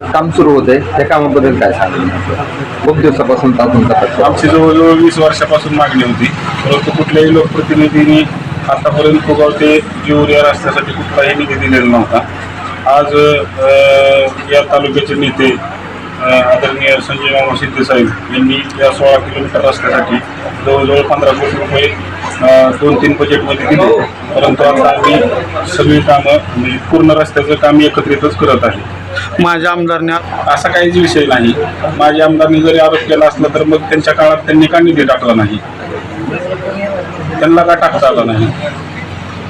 काम सुरू होते. त्या कामाबद्दल काय सांगाल? खूप दिवसापासून आमची जवळजवळ वीस वर्षापासून मागणी होती. परंतु कुठल्याही लोकप्रतिनिधींनी आतापर्यंत फुगाव ते युरिया रस्त्यासाठी कुठलाही निधी दिलेला नव्हता. आज या तालुक्याचे नेते आदरणीय संजय मामा शिंदे साहेब यांनी या सोळा किलोमीटर रस्त्यासाठी जवळजवळ पंधरा कोटी रुपये दोन तीन बजेटमध्ये दिले. परंतु आता आम्ही सगळी कामं म्हणजे पूर्ण रस्त्याचं काम एकत्रितच करत आहे. माझ्या आमदारने असा काहीच विषय नाही. माझ्या आमदारने जरी आरोप केला असला तर मग त्यांच्या काळात त्यांनी का निधी टाकला नाही? त्यांना का टाकता आला नाही?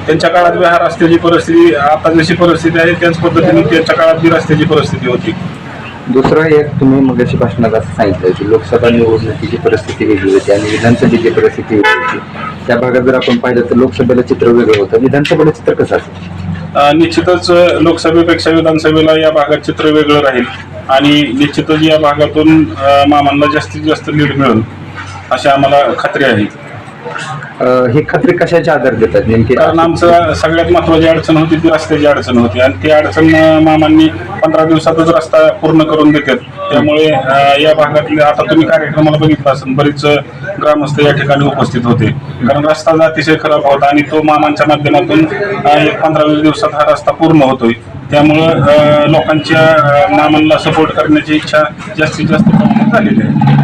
त्यांच्या काळात विहार रस्त्याची परिस्थिती आता जशी परिस्थिती आहे त्याच पद्धतीने त्यांच्या काळात बी रस्त्याची परिस्थिती होती. दुसरं एक तुम्ही मगाशी भाषणात असं सांगितलं की लोकसभा निवडणुकीची परिस्थिती वेगळी होती आणि विधानसभेची परिस्थिती वेगळी होती. त्या भागात जर आपण पाहिलं तर लोकसभेला चित्र वेगळं होतं. विधानसभेला चित्र कसं असेल? निश्चितच लोकसभेपेक्षा विधानसभेला या भागात चित्र वेगळं राहील आणि निश्चितच या भागातून मामांना जास्तीत जास्त लीड मिळेल अशी आम्हाला खात्री आहे. हे खात्री कशाच्या आधार देतात नेमके? कारण आमचं सगळ्यात महत्वाची अडचण होती ती रस्त्याची अडचण होती. आणि ती अडचण मामांनी पंधरा दिवसातच रस्ता पूर्ण करून देतात. त्यामुळे या भागातले आता तुम्ही कार्यक्रमाला बघितला असेल बरीच ग्रामस्थ या ठिकाणी उपस्थित होते. कारण रस्ता अतिशय खराब होता आणि तो मामांच्या माध्यमातून एक पंधरा वीस दिवसात हा रस्ता पूर्ण होतोय. त्यामुळं लोकांच्या मामांना सपोर्ट करण्याची इच्छा जास्तीत जास्त प्रमाणात झालेली आहे.